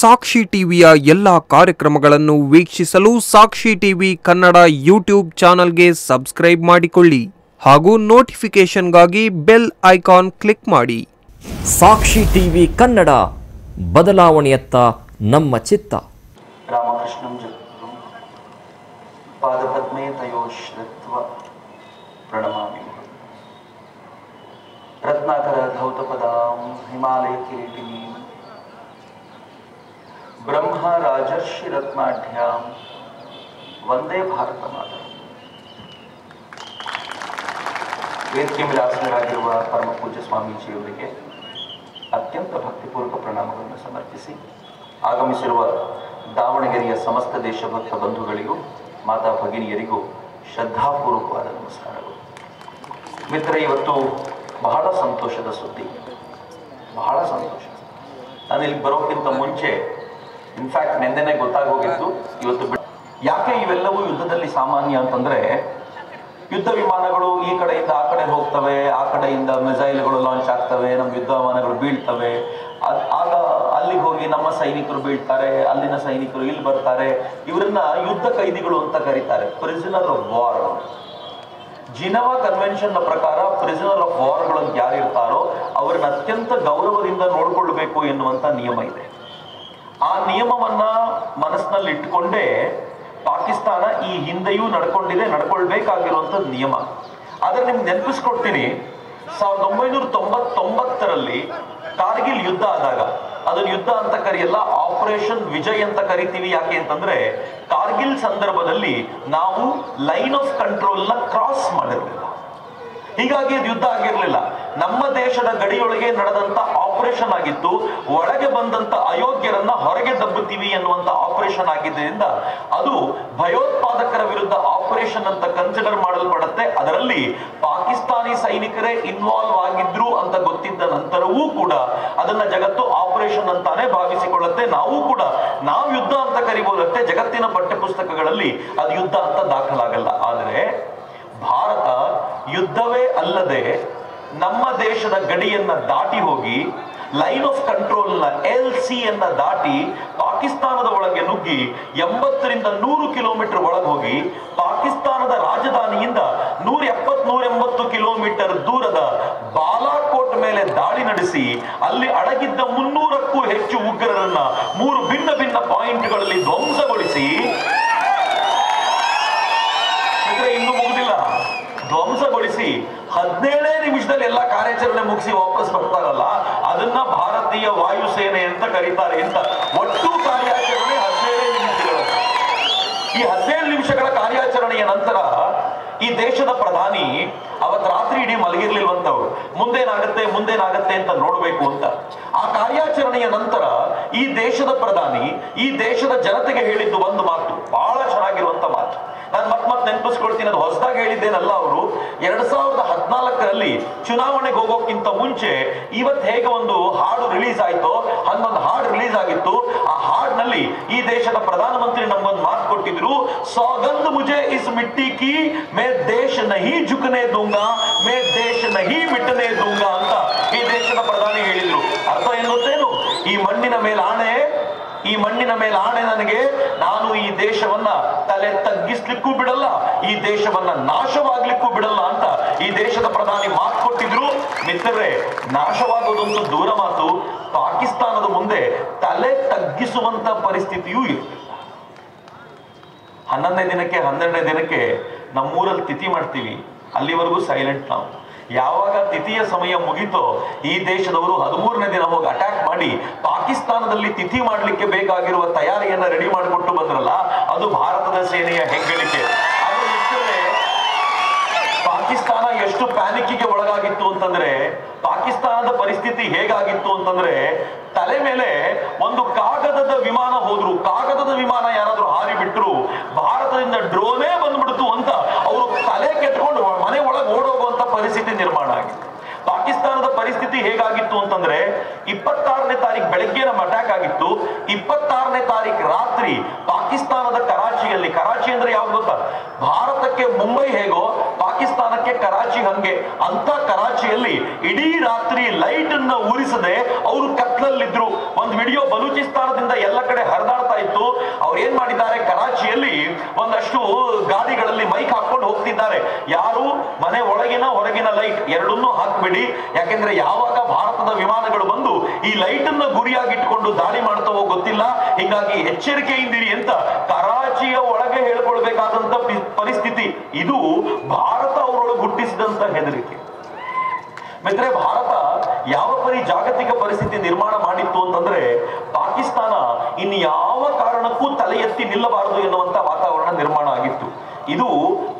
ಸಾಕ್ಷಿ ಟಿವಿಯ ಎಲ್ಲ ಕಾರ್ಯಕ್ರಮಗಳನ್ನು ವೀಕ್ಷಿಸಲು ಸಾಕ್ಷಿ ಟಿವಿ ಕನ್ನಡ ಯೂಟ್ಯೂಬ್ ಚಾನಲ್ಗೆ ಸಬ್ಸ್ಕ್ರೈಬ್ ಮಾಡಿಕೊಳ್ಳಿ ಹಾಗೂ ನೋಟಿಫಿಕೇಶನ್ಗಾಗಿ ಬೆಲ್ ಐಕಾನ್ ಕ್ಲಿಕ್ ಮಾಡಿ. ಸಾಕ್ಷಿ ಟಿವಿ ಕನ್ನಡ ಬದಲಾವಣೆಯತ್ತ ನಮ್ಮ ಚಿತ್ತ. ರತ್ನಾಕರ ಧೌತಪದಾಂ ಹಿಮಾಲಯ ಕಿರೀಟಿನೀಂ ಬ್ರಹ್ಮ ರಾಜರ್ಷಿ ರತ್ನಾಢ್ಯಾಂ. ವಂದೇ ಭಾರತ ಮಾತ. ವೇದಿಕೆ ಮೇಲೆ ಪರಮ ಪೂಜ್ಯ ಸ್ವಾಮೀಜಿಯವರಿಗೆ ಅತ್ಯಂತ ಭಕ್ತಿಪೂರ್ವಕ ಪ್ರಣಾಮಗಳನ್ನು ಸಮರ್ಪಿಸಿ ಆಗಮಿಸಿರುವ ದಾವಣಗೆರೆಯ ಸಮಸ್ತ ದೇಶಭಕ್ತ ಬಂಧುಗಳಿಗೂ, ಮಾತಾ ಭಗಿನಿಯರಿಗೂ ಶ್ರದ್ಧಾಪೂರ್ವಕವಾದ ನಮಸ್ಕಾರಗಳು. ಮಿತ್ರ ಇವತ್ತು ಬಹಳ ಸಂತೋಷದ ಸುದ್ದಿ. ಬಹಳ ಸಂತೋಷ. ನಾನು ಇಲ್ಲಿ ಬರೋಕ್ಕಿಂತ ಮುಂಚೆ ಇನ್ಫ್ಯಾಕ್ಟ್ ನಿನ್ನೆನೆ ಗೊತ್ತಾಗೋಗಿತ್ತು. ಇವತ್ತು ಯಾಕೆ ಇವೆಲ್ಲವೂ ಯುದ್ಧದಲ್ಲಿ ಸಾಮಾನ್ಯ ಅಂತಂದ್ರೆ, ಯುದ್ಧ ವಿಮಾನಗಳು ಈ ಕಡೆಯಿಂದ ಆ ಕಡೆ ಹೋಗ್ತವೆ, ಆ ಕಡೆಯಿಂದ ಮಿಸೈಲ್ಗಳು ಲಾಂಚ್ ಆಗ್ತವೆ, ನಮ್ಮ ಯುದ್ಧ ವಿಮಾನಗಳು ಬೀಳ್ತವೆ. ಆಗ ಅಲ್ಲಿಗೆ ಹೋಗಿ ನಮ್ಮ ಸೈನಿಕರು ಬೀಳ್ತಾರೆ, ಅಲ್ಲಿನ ಸೈನಿಕರು ಇಲ್ಲಿ ಬರ್ತಾರೆ. ಇವರನ್ನ ಯುದ್ಧ ಕೈದಿಗಳು ಅಂತ ಕರೀತಾರೆ. ಪ್ರಿಸನರ್ ಆಫ್ ವಾರ್ ಜಿನವಾ ಕನ್ವೆನ್ಷನ್ನ ಪ್ರಕಾರ ಪ್ರಿಸನರ್ ಆಫ್ ವಾರ್ಗಳು ಅಂತ ಯಾರು ಇರ್ತಾರೋ ಅವರನ್ನ ಅತ್ಯಂತ ಗೌರವದಿಂದ ನೋಡ್ಕೊಳ್ಬೇಕು ಎನ್ನುವಂತ ನಿಯಮ ಇದೆ. ಆ ನಿಯಮವನ್ನ ಮನಸ್ಸಿನಲ್ಲಿ ಇಟ್ಕೊಂಡೇ ಪಾಕಿಸ್ತಾನ ಈ ಹಿಂದೆಯೂ ನಡ್ಕೊಂಡಿದೆ ನಡ್ಕೊಳ್ಬೇಕಾಗಿರುವಂತ ನಿಯಮ. ಆದ್ರೆ ನಿಮ್ಗೆ ನೆನಪಿಸ್ಕೊಡ್ತೀನಿ, ಸಾವಿರದ ಒಂಬೈನೂರ ತೊಂಬತ್ತೊಂಬತ್ತರಲ್ಲಿ ಕಾರ್ಗಿಲ್ ಯುದ್ಧ ಆದಾಗ, ಅದನ್ನ ಯುದ್ಧ ಅಂತ ಕರೆಯಲ್ಲ, ಆಪರೇಷನ್ ವಿಜಯ್ ಅಂತ ಕರಿತೀವಿ ಯಾಕೆ ಅಂತಂದ್ರೆ, ಕಾರ್ಗಿಲ್ ಸಂದರ್ಭದಲ್ಲಿ ನಾವು ಲೈನ್ ಆಫ್ ಕಂಟ್ರೋಲ್ನ ಕ್ರಾಸ್ ಮಾಡಿರಲಿಲ್ಲ. ಹೀಗಾಗಿ ಅದು ಯುದ್ಧ ಆಗಿರ್ಲಿಲ್ಲ. ನಮ್ಮ ದೇಶದ ಗಡಿಯೊಳಗೆ ನಡೆದಂತ ಆಪರೇಷನ್ ಆಗಿತ್ತು ಒಳಗೆ ಬಂದಂತ ಅಯೋಗ್ಯರನ್ನ ಹೊರಗೆ ದಬ್ಬುತ್ತೀವಿ ಎನ್ನುವಂತ ಆಪರೇಷನ್ ಆಗಿದ್ದರಿಂದ ಅದು ಭಯೋತ್ಪಾದಕರ ವಿರುದ್ಧ ಆಪರೇಷನ್ ಅಂತ ಕನ್ಸಿಡರ್ ಮಾಡಲ್ಪಡುತ್ತೆ. ಅದರಲ್ಲಿ ಪಾಕಿಸ್ತಾನಿ ಸೈನಿಕರೇ ಇನ್ವಾಲ್ವ್ ಆಗಿದ್ರು ಅಂತ ಗೊತ್ತಿದ್ದ ನಂತರವೂ ಕೂಡ ಅದನ್ನ ಜಗತ್ತು ಆಪರೇಷನ್ ಅಂತಾನೆ ಭಾವಿಸಿಕೊಳ್ಳುತ್ತೆ. ನಾವು ಕೂಡ, ನಾವು ಯುದ್ಧ ಅಂತ ಕರಿಬೋದಕ್ಕೆ ಜಗತ್ತಿನ ಪಠ್ಯ ಪುಸ್ತಕಗಳಲ್ಲಿ ಅದು ಯುದ್ಧ ಅಂತ ದಾಖಲಾಗಲ್ಲ. ಆದರೆ ಭಾರತ ಯುದ್ಧವೇ ಅಲ್ಲದೆ ನಮ್ಮ ದೇಶದ ಗಡಿಯನ್ನ ದಾಟಿ ಹೋಗಿ ಲೈನ್ ಆಫ್ ಕಂಟ್ರೋಲ್ನ ಎಲ್ ಸಿ ಅನ್ನ ದಾಟಿ ಪಾಕಿಸ್ತಾನದ ಒಳಗೆ ನುಗ್ಗಿ ಎಂಬತ್ತರಿಂದ ನೂರು ಕಿಲೋಮೀಟರ್ ಒಳಗೆ ಹೋಗಿ ಪಾಕಿಸ್ತಾನದ ರಾಜಧಾನಿಯಿಂದ ನೂರ ಎಪ್ಪತ್ ನೂರ ಎಂಬತ್ತು ಕಿಲೋಮೀಟರ್ ದೂರದ ಬಾಲಾಕೋಟ್ ಮೇಲೆ ದಾಳಿ ನಡೆಸಿ, ಅಲ್ಲಿ ಅಡಗಿದ್ದ ಮುನ್ನೂರಕ್ಕೂ ಹೆಚ್ಚು ಉಗ್ರರನ್ನ ಮೂರು ಭಿನ್ನ ಭಿನ್ನ ಪಾಯಿಂಟ್ಗಳಲ್ಲಿ ಧ್ವಂಸಗೊಳಿಸಿ. ಇನ್ನು ಮುಗುದಿಲ್ಲ. ಧ್ವಂಸಗೊಳಿಸಿ ಹದಿನೇಳೇ ನಿಮಿಷದಲ್ಲಿ ಎಲ್ಲ ಕಾರ್ಯಾಚರಣೆ ಮುಗಿಸಿ ವಾಪಸ್ ಬರ್ತಾರಲ್ಲ, ಅದನ್ನ ಭಾರತೀಯ ವಾಯುಸೇನೆ ಅಂತ ಕರೀತಾರೆ ಅಂತ ಒಟ್ಟು ಕಾರ್ಯಾಚರಣೆ ಹದಿನೇಳೇ ನಿಮಿಷಗಳು. ಈ ಹದಿನೇಳು ನಿಮಿಷಗಳ ಕಾರ್ಯಾಚರಣೆಯ ನಂತರ ಈ ದೇಶದ ಪ್ರಧಾನಿ ಅವತ್ ರಾತ್ರಿ ಇಡೀ ಮಲಗಿರ್ಲಿಲ್ವಂತವ್ರು, ಮುಂದೇನಾಗತ್ತೆ ಮುಂದೇನಾಗತ್ತೆ ಅಂತ ನೋಡಬೇಕು ಅಂತ. ಆ ಕಾರ್ಯಾಚರಣೆಯ ನಂತರ ಈ ದೇಶದ ಪ್ರಧಾನಿ, ಈ ದೇಶದ ಜನತೆಗೆ ಹೇಳಿದ್ದು ಒಂದು ಮಾತು, ಬಹಳ ಚೆನ್ನಾಗಿರುವಂತ ಮಾತು. ನಾನು ಮತ್ ಮತ್ ನೆನಪಿಸ್ಕೊಳ್ತೀನಿ ಅದು ಹೊಸದಾಗಿ ಹೇಳಿದ್ದೇನಲ್ಲ ಅವರು. ಎರಡ್ ಸಾವಿರದ ಹದಿನಾಲ್ಕರಲ್ಲಿ ಚುನಾವಣೆಗೆ ಹೋಗೋಕ್ಕಿಂತ ಮುಂಚೆ ಇವತ್ ಹೇಗೆ ಒಂದು ಹಾಡು ರಿಲೀಸ್ ಆಯ್ತೋ, ಹನ್ನೊಂದು ಹಾಡು ರಿಲೀಸ್ ಆಗಿತ್ತು. ಆ ಹಾಡಿನಲ್ಲಿ ಈ ದೇಶದ ಪ್ರಧಾನಮಂತ್ರಿ ನಮ್ಗೊಂದು ಮಾತು ಕೊಟ್ಟಿದ್ರು ಸೌಗಂಧ ಮುಜೆ ಇಸ್ ಮಿಟ್ಟಿ ಕಿ, ಮೇ ದೇಶ ನಹಿ ಜುಕನೆ ದೂಂಗಾ, ಮೇ ದೇಶ ನಹಿ ಮಿಟ್ಟನೆ ದೂಂಗಾ ಅಂತ ಈ ದೇಶದ ಪ್ರಧಾನಿ ಹೇಳಿದ್ರು. ಅರ್ಥ ಏನ್ ಗೊತ್ತೇನು? ಈ ಮಣ್ಣಿನ ಮೇಲೆ ಆಣೆ ಈ ಮಣ್ಣಿನ ಮೇಲೆ ಆಣೆ ನನಗೆ, ನಾನು ಈ ದೇಶವನ್ನ ತಲೆ ತಗ್ಗಿಸ್ಲಿಕ್ಕೂ ಬಿಡಲ್ಲ, ಈ ದೇಶವನ್ನ ನಾಶವಾಗ್ಲಿಕ್ಕೂ ಬಿಡಲ್ಲ ಅಂತ ಈ ದೇಶದ ಪ್ರಧಾನಿ ಮಾತು ಕೊಟ್ಟಿದ್ರು. ಮಿತ್ರರೇ ನಾಶವಾಗೋದೊಂದು ದೂರ ಮಾತು. ಪಾಕಿಸ್ತಾನದ ಮುಂದೆ ತಲೆ ತಗ್ಗಿಸುವಂತ ಪರಿಸ್ಥಿತಿಯೂ ಇರುತ್ತೆ ಹನ್ನೊಂದನೇ ದಿನಕ್ಕೆ, ಹನ್ನೆರಡನೇ ದಿನಕ್ಕೆ ನಮ್ಮೂರಲ್ಲಿ ತಿಥಿ ಮಾಡ್ತೀವಿ. ಅಲ್ಲಿವರೆಗೂ ಸೈಲೆಂಟ್ ನಾವು. ಯಾವಾಗ ತಿಥಿಯ ಸಮಯ ಮುಗಿತೋ ಈ ದೇಶದವರು ಹದಿಮೂರನೇ ದಿನ ಹೋಗಿ ಅಟ್ಯಾಕ್ ಮಾಡಿ ಪಾಕಿಸ್ತಾನದಲ್ಲಿ ತಿಥಿ ಮಾಡಲಿಕ್ಕೆ ಬೇಕಾಗಿರುವ ತಯಾರಿಯನ್ನ ರೆಡಿ ಮಾಡಿಕೊಟ್ಟು ಬಂದ್ರಲ್ಲ, ಅದು ಭಾರತದ ಸೇನೆಯ ಹೆಗ್ಗಳಿಕೆ. ಪಾಕಿಸ್ತಾನ ಎಷ್ಟು ಪ್ಯಾನಿಕ್ಕಿಗೆ ಒಳಗಾಗಿತ್ತು ಅಂತಂದ್ರೆ, ಪಾಕಿಸ್ತಾನದ ಪರಿಸ್ಥಿತಿ ಹೇಗಾಗಿತ್ತು ಅಂತಂದ್ರೆ, ತಲೆ ಮೇಲೆ ಒಂದು ಕಾಗದದ ವಿಮಾನ ಹೋದ್ರು. ಕಾಗದದ ವಿಮಾನ ಯಾರಾದ್ರೂ ಹಾರಿ ಬಿಟ್ರು ಭಾರತದಿಂದ ಡ್ರೋನೇ ಬಂದ್ಬಿಡ್ತು ಅಂತ ಅವರು ತಲೆ ಕೆಟ್ಕೊಂಡು ಮನೆ ಒಳಗೆ ಓಡೋಗುವಂತ ಪರಿಸ್ಥಿತಿ ನಿರ್ಮಾಣ ಆಗಿತ್ತು. ಪಾಕಿಸ್ತಾನದ ಪರಿಸ್ಥಿತಿ ಹೇಗಾಗಿತ್ತು ಅಂತಂದ್ರೆ, ಇಪ್ಪತ್ತಾರನೇ ತಾರೀಕು ಬೆಳಗ್ಗೆ ನಮ್ಮ ಅಟ್ಯಾಕ್ ಆಗಿತ್ತು. ಇಪ್ಪತ್ತಾರನೇ ತಾರೀಕು ರಾತ್ರಿ ಪಾಕಿಸ್ತಾನದ ಕರಾಚಿಯಲ್ಲಿ. ಕರಾಚಿ ಅಂದ್ರೆ ಯಾವ್ದು ಗೊತ್ತಾ? ಭಾರತಕ್ಕೆ ಮುಂಬೈ ಹೇಗೋ, ಪಾಕಿಸ್ತಾನಕ್ಕೆ ಕರಾಚಿ ಹಂಗೆ. ಅಂತ ಕರಾಚಿಯಲ್ಲಿ ಇಡೀ ರಾತ್ರಿ ಲೈಟ್ ಅನ್ನ ಉರಿಸದೆ ಅವರು ಕತ್ಲಲ್ಲಿದ್ರು. ಒಂದು ವಿಡಿಯೋ ಬಲೂಚಿಸ್ತಾನದಿಂದ ಎಲ್ಲ ಕಡೆ ಹರಿದಾಡ್ತಾ ಇತ್ತು. ಅವ್ರು ಏನ್ ಮಾಡಿದ್ದಾರೆ? ಕರಾಚಿಯಲ್ಲಿ ಒಂದಷ್ಟು ಗಾಡಿಗಳಲ್ಲಿ ಮೈಕ್ ಹಾಕೊಂಡು ಹೋಗ್ತಿದ್ದಾರೆ. ಯಾರು? ಮನೆ ಒಳಗಿನ ಹೊರಗಿನ ಲೈಟ್. ಎರಡನ್ನೂ ಹಾಕ್ಬಿಡಿ. ಯಾಕೆಂದ್ರೆ ಯಾವಾಗ ಭಾರತದ ವಿಮಾನಗಳು ಬಂದು ಈ ಲೈಟ್ ಅನ್ನ ಗುರಿಯಾಗಿಟ್ಕೊಂಡು ದಾಳಿ ಮಾಡ್ತಾವೋ ಗೊತ್ತಿಲ್ಲ. ಹೀಗಾಗಿ ಎಚ್ಚರಿಕೆಯಿಂದಿರಿ ಅಂತ ಕರಾಚಿಯ ಒಳಗೆ ಹೇಳ್ಕೊಳ್ಬೇಕಾದಂತ ಪರಿಸ್ಥಿತಿ. ಇದು ಭಾರತ ಅವರೊಳಗೆ ಹುಟ್ಟಿಸಿದಂತ ಹೆದರಿಕೆ. ಮಿತ್ರೆ ಭಾರತ ಯಾವ ಪರಿ ಜಾಗತಿಕ ಪರಿಸ್ಥಿತಿ ನಿರ್ಮಾಣ ಮಾಡಿತ್ತು ಅಂತಂದ್ರೆ, ಪಾಕಿಸ್ತಾನ ಇನ್ನು ಯಾವ ಕಾರಣಕ್ಕೂ ತಲೆ ಎತ್ತಿ ನಿಲ್ಲಬಾರದು ಎನ್ನುವಂತ ವಾತಾವರಣ ನಿರ್ಮಾಣ ಆಗಿತ್ತು. ಇದು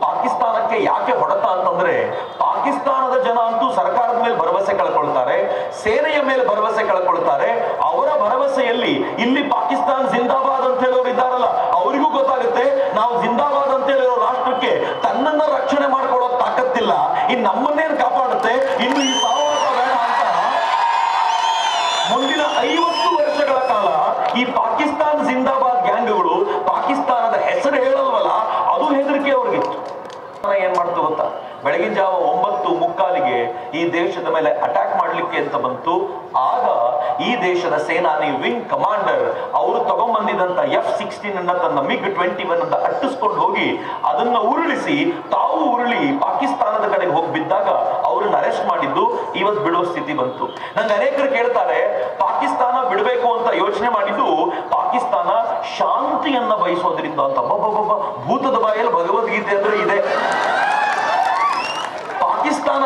ಪಾಕಿಸ್ತಾನಕ್ಕೆ ಯಾಕೆ ಹೊಡೆತ ಅಂತಂದ್ರೆ, ಪಾಕಿಸ್ತಾನದ ಜನ ಅಂತೂ ಸರ್ಕಾರದ ಮೇಲೆ ಭರವಸೆ ಕಳ್ಕೊಳ್ತಾರೆ. ಸೇನೆಯ ಮೇಲೆ ಭರವಸೆ ಕಳ್ಕೊಳ್ತಾರೆ. ಅವರ ಭರವಸೆಯಲ್ಲಿ ಇಲ್ಲಿ ಪಾಕಿಸ್ತಾನ ಜಿಂದಾಬಾದ್ ಅಂತ ಹೇಳೋರು ಇದ್ದಾರಲ್ಲ, ಅವರಿಗೂ ಗೊತ್ತಾಗುತ್ತೆ. ನಾವು ಜಿಂದಾಬಾದ್ ಅಂತ ಹೇಳಿರೋ ರಾಷ್ಟ್ರಕ್ಕೆ ತನ್ನನ್ನ ರಕ್ಷಣೆ ಮಾಡ್ಕೊಳ್ಳೋ ತಾಕತ್ತಿಲ್ಲ. ಇನ್ ನಮ್ಮನ್ನೇನು ಕಾಪಾಡುತ್ತೆ? ಇನ್ನು ಈ ಸಾವಾಸ ಬೇಡ ಅಂತ ಮುಂದಿನ ಐವತ್ತು ವರ್ಷಗಳ ಕಾಲ ಈ ಪಾಕಿಸ್ತಾನ್ ಜಿಂದಾಬಾದ್ ಗ್ಯಾಂಗ್ಗಳು ಪಾಕಿಸ್ತಾನದ ಹೆಸರು ಹೇಳಲ್ವಲ್ಲ, ಅದು ಹೆದರಿಕೆ ಅವ್ರಿಗಿತ್ತು. ಏನ್ ಮಾಡ್ತು ಗೊತ್ತಾ? ಬೆಳಗಿನ ಜಾವ ಈ ದೇಶದ ಮೇಲೆ ಅಟ್ಯಾಕ್ ಮಾಡಲಿಕ್ಕೆ ಅಂತ ಬಂತು. ಆಗ ಈ ದೇಶದ ಸೇನಾನಿ ವಿಂಗ್ ಕಮಾಂಡರ್ ಅವರು ತಗೊಂಡ್ಬಂದಿದಂತ ಎಫ್ ಸಿಕ್ಸ್ಟೀನ್ ಅನ್ನ ತನ್ನ ಮಿಗ್ ಟ್ವೆಂಟಿ ಒನ್ ಅಂತ ಅಟ್ಟಿಸ್ಕೊಂಡು ಹೋಗಿ ಅದನ್ನ ಉರುಳಿಸಿ ತಾವು ಉರುಳಿ ಪಾಕಿಸ್ತಾನದ ಕಡೆಗೆ ಹೋಗಿ ಬಿದ್ದಾಗ ಅವ್ರನ್ನ ಅರೆಸ್ಟ್ ಮಾಡಿದ್ದು. ಇವತ್ತು ಬಿಡುವ ಸ್ಥಿತಿ ಬಂತು. ನಂಗೆ ಅನೇಕರು ಕೇಳ್ತಾರೆ, ಪಾಕಿಸ್ತಾನ ಬಿಡಬೇಕು ಅಂತ ಯೋಚನೆ ಮಾಡಿದ್ದು ಪಾಕಿಸ್ತಾನ ಶಾಂತಿಯನ್ನ ಬಯಸೋದ್ರಿಂದ ಅಂತ. ಭೂತದ ಬಾಯಲ್ಲಿ ಭಗವದ್ಗೀತೆ ಅಂದ್ರೆ ಇದೆ. ಪಾಕಿಸ್ತಾನ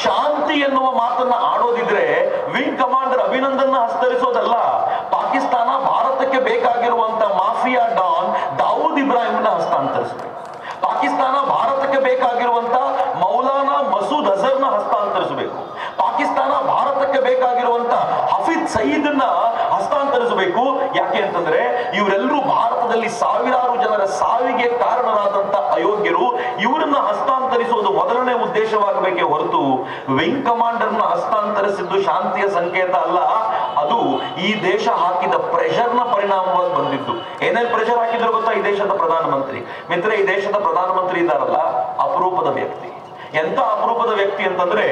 ಶಾಂತಿ ಎನ್ನುವ ಮಾತನ್ನ ಆಡೋದಿದ್ರೆ ವಿಂಗ್ ಕಮಾಂಡರ್ ಅಭಿನಂದನ್ ಹಸ್ತರಿಸೋದಲ್ಲ. ಪಾಕಿಸ್ತಾನ ಭಾರತಕ್ಕೆ ಬೇಕಾಗಿರುವಂತ ಮಾಫಿಯಾ ಡಾನ್ ದಾವೂದ್ ಇಬ್ರಾಹಿಂನ ಹಸ್ತಾಂತರಿಸಬೇಕು. ಪಾಕಿಸ್ತಾನ ಭಾರತಕ್ಕೆ ಬೇಕಾಗಿರುವಂತ ಮೌಲಾನಾ ಮಸೂದ್ ಅಜರ್ನ ಹಸ್ತಾಂತರಿಸಬೇಕು. ಪಾಕಿಸ್ತಾನ ಭಾರತಕ್ಕೆ ಬೇಕಾಗಿರುವಂತ ಹಫೀದ್ನ ಹಸ್ತಾಂತರಿಸಬೇಕು. ಯಾಕೆ ಅಂತಂದ್ರೆ ಇವರೆಲ್ಲರೂ ಭಾರತದಲ್ಲಿ ಸಾವಿರಾರು ಜನರ ಸಾವಿಗೆ ಕಾರಣರಾದಂತ ಅಯೋಗ್ಯರು ಇವರನ್ನ ಹಸ್ತಾಂತರಿಸುವುದು ಮೊದಲನೇ ಉದ್ದೇಶವಾಗಬೇಕೇ ಹೊರತು ವಿಂಗ್ ಕಮಾಂಡರ್ನ ಹಸ್ತಾಂತರಿಸಿದ್ದು ಶಾಂತಿಯ ಸಂಕೇತ ಅಲ್ಲ. ಅದು ಈ ದೇಶ ಹಾಕಿದ ಪ್ರೆಷರ್ನ ಪರಿಣಾಮವಾಗಿ ಬಂದಿದ್ದು. ಏನೇನ್ ಪ್ರೆಷರ್ ಹಾಕಿದ್ರು ಗೊತ್ತಾ? ಈ ದೇಶದ ಪ್ರಧಾನಮಂತ್ರಿ. ಮಿತ್ರ ಈ ದೇಶದ ಪ್ರಧಾನಮಂತ್ರಿ ಇದ್ದಾರಲ್ಲ? ಅಪರೂಪದ ವ್ಯಕ್ತಿ. ಎಂತ ಅಪರೂಪದ ವ್ಯಕ್ತಿ ಅಂತಂದ್ರೆ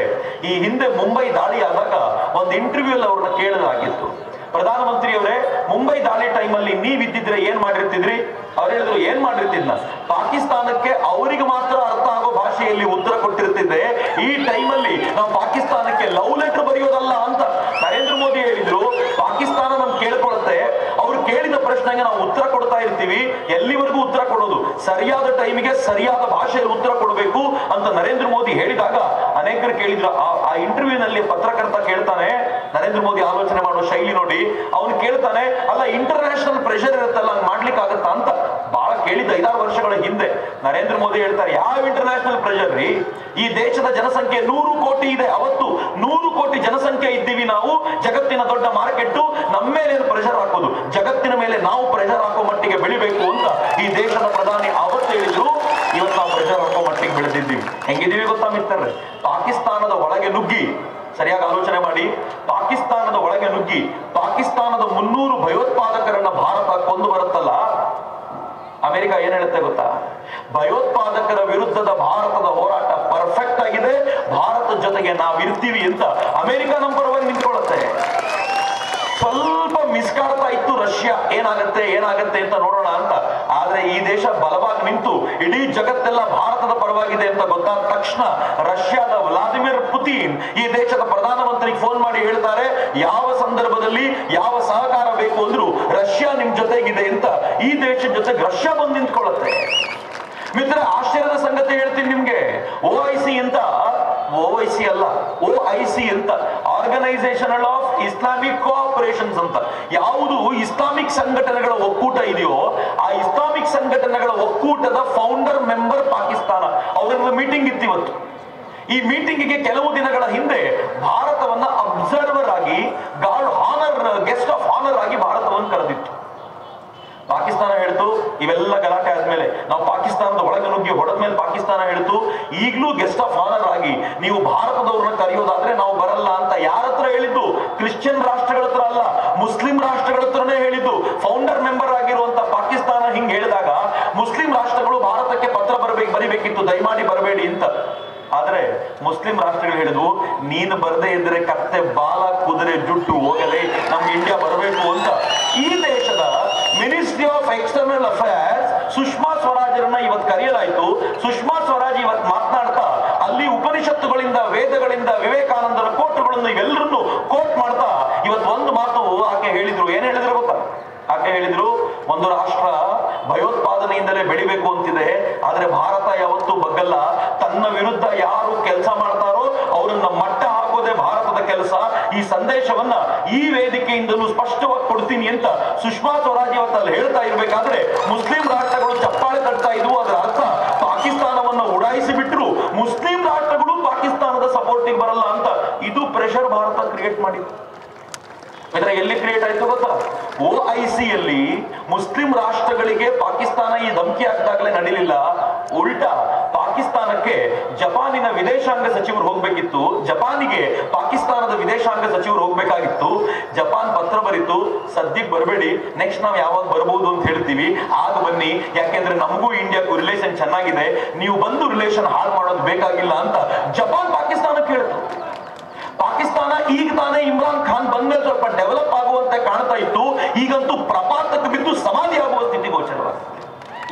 ಈ ಹಿಂದೆ ಮುಂಬೈ ದಾಳಿ ಆದಾಗ ಒಂದು ಇಂಟರ್ವ್ಯೂ ಅಲ್ಲಿ ಅವ್ರನ್ನ ಕೇಳಲಾಗಿತ್ತು ಪ್ರಧಾನಮಂತ್ರಿಯವರೇ, ಮುಂಬೈ ದಾಳಿ ಟೈಮಲ್ಲಿ ನೀವಿದ್ದಿದ್ರೆ ಏನ್ ಮಾಡಿರ್ತಿದ್ರಿ? ಅವ್ರು ಹೇಳಿದ್ರು, ಏನ್ ಮಾಡಿರ್ತಿದ್ನ? ಪಾಕಿಸ್ತಾನಕ್ಕೆ ಅವರಿಗೆ ಮಾತ್ರ ಅರ್ಥ ಆಗೋ ಭಾಷೆಯಲ್ಲಿ ಉತ್ತರ ಕೊಟ್ಟಿರ್ತಿದ್ರೆ ಈ ಟೈಮಲ್ಲಿ ನಾವು ಪಾಕಿಸ್ತಾನಕ್ಕೆ ಲವ್ ಲೆಟರ್ ಬರೆಯೋದಲ್ಲ ಅಂತ ನರೇಂದ್ರ ಮೋದಿ ಹೇಳಿದ್ರು ಪಾಕಿಸ್ತಾನ ನಮ್ ಕೇಳ್ಕೊಳುತ್ತೆ ಅವ್ರು ಕೇಳಿದ ಪ್ರಶ್ನೆಗೆ ನಾವು ಉತ್ತರ ಕೊಡ್ತಾ ಇರ್ತೀವಿ ಎಲ್ಲಿವರೆಗೂ ಉತ್ತರ ಕೊಡೋದು? ಸರಿಯಾದ ಟೈಮಿಗೆ ಸರಿಯಾದ ಭಾಷೆಯಲ್ಲಿ ಉತ್ತರ ಕೊಡಬೇಕು ಅಂತ ನರೇಂದ್ರ ಮೋದಿ ಹೇಳಿದಾಗ ಅನೇಕರು ಕೇಳಿದ್ರು. ಆ- ಇಂಟರ್ವ್ಯೂನಲ್ಲಿ ಇಂಟರ್ವ್ಯೂ ನಲ್ಲಿ ಪತ್ರಕರ್ತ ಕೇಳ್ತಾನೆ, ನರೇಂದ್ರ ಮೋದಿ ಆಲೋಚನೆ ಮಾಡೋ ಶೈಲಿ ನೋಡಿ. ಅವನು ಕೇಳ್ತಾನೆ, ಅಲ್ಲ ಇಂಟರ್ನ್ಯಾಷನಲ್ ಪ್ರೆಷರ್ ಇರುತ್ತಲ್ಲ, ಹಂಗ್ ಮಾಡ್ಲಿಕ್ಕೆ ಆಗತ್ತಾ ಅಂತ ಬಹಳ ಕೇಳಿದ ಐದಾರು ವರ್ಷಗಳ ಹಿಂದೆ. ನರೇಂದ್ರ ಮೋದಿ ಹೇಳ್ತಾರೆ, ಯಾವ ಇಂಟರ್ನ್ಯಾಷನಲ್ ಪ್ರೆಷರ್ ರೀ? ಈ ದೇಶದ ಜನಸಂಖ್ಯೆ ನೂರು ಕೋಟಿ ಇದೆ, ಅವತ್ತು ನೂರು ಕೋಟಿ ಜನಸಂಖ್ಯೆ ಇದ್ದೀವಿ ನಾವು, ಜಗತ್ತಿನ ದೊಡ್ಡ ಮಾರ್ಕೆಟ್ ನಮ್ಮ ಮೇಲೆ ಪ್ರೆಷರ್ ಹಾಕೋದು? ಜಗತ್ತಿನ ಮೇಲೆ ನಾವು ಪ್ರೆಷರ್ ಹಾಕೋ ಮಟ್ಟಿಗೆ ಬೆಳಿಬೇಕು ಅಂತ ಈ ದೇಶದ ಪ್ರಧಾನಿ ಅವತ್ತು ಹೇಳಿದ್ರು. ಇವತ್ತು ನಾವು ಪ್ರೆಷರ್ ಹಾಕೋ ಮಟ್ಟಿಗೆ ಬೆಳೆದಿದ್ದೀವಿ. ಹೆಂಗಿದ್ದೀವಿ ಗೊತ್ತಾ ಮಿತ್ರರೇ? ಪಾಕಿಸ್ತಾನದ ಒಳಗೆ ನುಗ್ಗಿ. ಸರಿಯಾಗಿ ಆಲೋಚನೆ ಮಾಡಿ. ಪಾಕಿಸ್ತಾನದ ಒಳಗೆ ನುಗ್ಗಿ. ಪಾಕಿಸ್ತಾನದ ಮುನ್ನೂರು ಭಯೋತ್ಪಾದಕರನ್ನ ಭಾರತ ಕೊಂದು ಬರುತ್ತಲ್ಲ ಅಮೆರಿಕ ಏನ್ ಹೇಳುತ್ತೆ ಗೊತ್ತಾ? ಭಯೋತ್ಪಾದಕರ ವಿರುದ್ಧದ ಭಾರತದ ಹೋರಾಟ ಪರ್ಫೆಕ್ಟ್ ಆಗಿದೆ. ಭಾರತದ ಜೊತೆಗೆ ನಾವಿರ್ತೀವಿ ಅಂತ ಅಮೆರಿಕ ನಂಬರ್ ಪರವಾಗಿ ನಿಂತ್ಕೊಳ್ಳುತ್ತೆ. ಸ್ವಲ್ಪ ಮಿಸ್ಕಾಡ್ತಾ ಇತ್ತು ರಷ್ಯಾ. ಏನಾಗುತ್ತೆ ಏನಾಗುತ್ತೆ ಅಂತ ನೋಡೋಣ ಅಂತ. ಆದ್ರೆ ಈ ದೇಶ ಬಲವಾಗಿ ನಿಂತು ಇಡೀ ಜಗತ್ತೆಲ್ಲ ಭಾರತದ ಪರವಾಗಿದೆ ಅಂತ ಗೊತ್ತಾದ ತಕ್ಷಣ ರಷ್ಯಾದ ವ್ಲಾದಿಮಿರ್ ಪುತಿನ್ ಈ ದೇಶದ ಪ್ರಧಾನಮಂತ್ರಿಗೆ ಫೋನ್ ಮಾಡಿ ಹೇಳ್ತಾರೆ, ಯಾವ ಸಂದರ್ಭದಲ್ಲಿ ಯಾವ ಸಹಕಾರ ಬೇಕು ಅಂದ್ರು ರಷ್ಯಾ ನಿಮ್ ಜೊತೆಗಿದೆ ಅಂತ. ಈ ದೇಶದ ಜೊತೆಗೆ ರಷ್ಯಾ ಬಂದು ನಿಂತ್ಕೊಳ್ಳುತ್ತೆ. ಮಿತ್ರ, ಆಶ್ಚರ್ಯದ ಸಂಗತಿ ಹೇಳ್ತೀನಿ ನಿಮ್ಗೆ. ಓ ಐ ಸಿ ಅಂತ ಓ ಐ ಸಿ ಅಲ್ಲ ಓ ಐ ಸಿ ಅಂತ ಆರ್ಗನೈಸೇಷನಲ್ ಆಫ್ ಇಸ್ಲಾಮಿಕ್ ಕೋಆಪರೇಷನ್ಸ್ ಅಂತ. ಯಾವುದು ಇಸ್ಲಾಮಿಕ್ ಸಂಘಟನೆಗಳ ಒಕ್ಕೂಟ ಇದೆಯೋ, ಆ ಇಸ್ಲಾಮಿಕ್ ಸಂಘಟನೆಗಳ ಒಕ್ಕೂಟದ ಫೌಂಡರ್ ಮೆಂಬರ್ ಪಾಕಿಸ್ತಾನ. ಅವರ ಮೀಟಿಂಗ್ ಇತ್ತು ಇವತ್ತು ಈ ಮೀಟಿಂಗಿಗೆ ಕೆಲವು ದಿನಗಳ ಹಿಂದೆ ಭಾರತವನ್ನ ಅಬ್ಸರ್ವರ್ ಆಗಿ guard honour guest of honour ಆಗಿ ಭಾರತವನ್ನು ಕರೆದಿತ್ತು. ಪಾಕಿಸ್ತಾನ ಹೇಳ್ತು, ಇವೆಲ್ಲ ಗಲಾಟೆ ಆದ್ಮೇಲೆ. ನಾವು ಪಾಕಿಸ್ತಾನದ ಒಳಗೆ ನುಗ್ಗಿ ಹೊಡೆದ್ಮೇಲೆ ಪಾಕಿಸ್ತಾನ ಹೇಳ್ತು, ಈಗಲೂ ಗೆಸ್ಟ್ ಆಫ್ ಆನರ್ ಆಗಿ ನೀವು ಭಾರತದವ್ರನ್ನ ಕರೆಯೋದಾದ್ರೆ ನಾವು ಬರಲ್ಲ ಅಂತ ಯಾರ ಹತ್ರ ಹೇಳಿದ್ದು? ಕ್ರಿಶ್ಚಿಯನ್ ರಾಷ್ಟ್ರಗಳ ಹತ್ರ ಅಲ್ಲ, ಮುಸ್ಲಿಂ ರಾಷ್ಟ್ರಗಳ ಹತ್ರನೇ ಹೇಳಿದ್ದು. ಫೌಂಡರ್ ಮೆಂಬರ್ ಆಗಿರುವಂತ ಪಾಕಿಸ್ತಾನ ಹಿಂಗ್ ಹೇಳಿದಾಗ, ಮುಸ್ಲಿಂ ರಾಷ್ಟ್ರಗಳು ಭಾರತಕ್ಕೆ ಪತ್ರ ಬರಬೇಕು, ಬರಿಬೇಕಿತ್ತು ಅಂತ. ಆದ್ರೆ ಮುಸ್ಲಿಂ ರಾಷ್ಟ್ರಗಳು ಹೇಳಿದ್ವು, ನೀನು ಬರದೇ ಇದ್ರೆ ಕತ್ತೆ, ಬಾಲ, ಕುದುರೆ, ಜುಟ್ಟು ಹೋಗಲೇ ನಮ್ಗೆ ಇಂಡಿಯಾ ಬರಬೇಕು ಅಂತ. ಈ ministry of external affairs Sushma ಸ್ವರಾಜರನ್ನ ಇವತ್ತು ಕರೆಯಲಾಯಿತು. ಸುಷ್ಮಾ ಸ್ವರಾಜ್ ಇವತ್ತು ಮಾತನಾಡ್ತಾ, ಅಲ್ಲಿ ಉಪನಿಷತ್ತುಗಳಿಂದ, ವೇದಗಳಿಂದ, ವಿವೇಕಾನಂದರ ಕೋಟುಗಳನ್ನು ಇವೆಲ್ಲರನ್ನು ಕೋಟ್ ಮಾಡ್ತಾ ಇವತ್ತು ಒಂದು ಮಾತು ಆಕೆ ಹೇಳಿದ್ರು. ಏನ್ ಹೇಳಿದ್ರು ಗೊತ್ತಾ? ಆಕೆ ಹೇಳಿದ್ರು, ಒಂದು ರಾಷ್ಟ್ರ ಭಯೋತ್ಪಾದನೆಯಿಂದಲೇ ಬೆಳಿಬೇಕು ಅಂತಿದೆ. ಆದ್ರೆ ಭಾರತ ಯಾವತ್ತೂ ಬಗ್ಗಲ್ಲ. ತನ್ನ ವಿರುದ್ಧ ಯಾರು ಕೆಲಸ ಮಾಡ್ತಾರೋ, ಅವರನ್ನ ಮಟ್ಟ ಕೆಲಸ, ಈ ಸಂದೇಶವನ್ನ ಈ ವೇದಿಕೆಯಿಂದಲೂ ಸ್ಪಷ್ಟವಾಗಿ ಕೊಡ್ತೀನಿ ಅಂತ ಸುಷ್ಮಾ ಸ್ವರಾಜ್ ಅಲ್ಲಿ ಹೇಳ್ತಾ ಇರ್ಬೇಕಾದ್ರೆ, ಮುಸ್ಲಿಂ ರಾಷ್ಟ್ರಗಳು ಚಪ್ಪಾಳೆ ತಡ್ತಾ ಇದ್ವು. ಅದರ ಅರ್ಥ, ಪಾಕಿಸ್ತಾನವನ್ನ ಉಡಾಯಿಸಿ ಬಿಟ್ಟರು ಮುಸ್ಲಿಂ ರಾಷ್ಟ್ರಗಳು ಪಾಕಿಸ್ತಾನದ ಸಪೋರ್ಟಿಗೆ ಬರಲ್ಲ ಅಂತ ಇದು ಪ್ರೆಷರ್ ಭಾರತ ಕ್ರಿಯೇಟ್ ಮಾಡಿತ್ತು ಅಂದ್ರೆ ಎಲ್ಲಿ ಕ್ರಿಯೇಟ್ ಆಯ್ತು ಗೊತ್ತಾ? ಓ ಐ ಸಿ ಯಲ್ಲಿ ಮುಸ್ಲಿಂ ರಾಷ್ಟ್ರಗಳಿಗೆ ಪಾಕಿಸ್ತಾನ ಈ ಧಮಕಿ ಹಾಕಿದಾಗಲೇ ನಡೀಲಿಲ್ಲ. ಉಲ್ಟಾ ಪಾಕಿಸ್ತಾನಕ್ಕೆ ಜಪಾನಿನ ವಿದೇಶಾಂಗ ಸಚಿವರು ಹೋಗ್ಬೇಕಿತ್ತು. ಜಪಾನಿಗೆ ಪಾಕಿಸ್ತಾನದ ವಿದೇಶಾಂಗ ಸಚಿವರು ಹೋಗ್ಬೇಕಾಗಿತ್ತು. ಜಪಾನ್ ಪತ್ರ ಬರೀತು ಸದ್ಯಕ್ಕೆ ಬರಬೇಡಿ, ನೆಕ್ಸ್ಟ್ ನಾವು ಯಾವಾಗ ಬರಬಹುದು ಅಂತ ಹೇಳ್ತೀವಿ. ಆಗ ಬನ್ನಿ, ಯಾಕೆಂದ್ರೆ ನಮಗೂ ಇಂಡಿಯಾಗೂ ರಿಲೇಷನ್ ಚೆನ್ನಾಗಿದೆ. ನೀವು ಬಂದು ರಿಲೇಷನ್ ಹಾಳು ಮಾಡೋದು ಬೇಕಾಗಿಲ್ಲ ಅಂತ ಜಪಾನ್ ಪಾಕಿಸ್ತಾನಕ್ಕೆ ಹೇಳ್ತು. ಪಾಕಿಸ್ತಾನ ಈಗ ತಾನೇ ಇಮ್ರಾನ್ ಖಾನ್ ಬಂದ್ಮೇಲೆ ಸ್ವಲ್ಪ ಡೆವಲಪ್ ಆಗುವಂತೆ ಕಾಣ್ತಾ ಇತ್ತು. ಈಗಂತೂ ಪ್ರಪಾತಕ್ಕೆ ಬಿದ್ದು ಸಮಾಧಿ ಆಗುವ ಸ್ಥಿತಿ ಗೋಚರವಾಗಿದೆ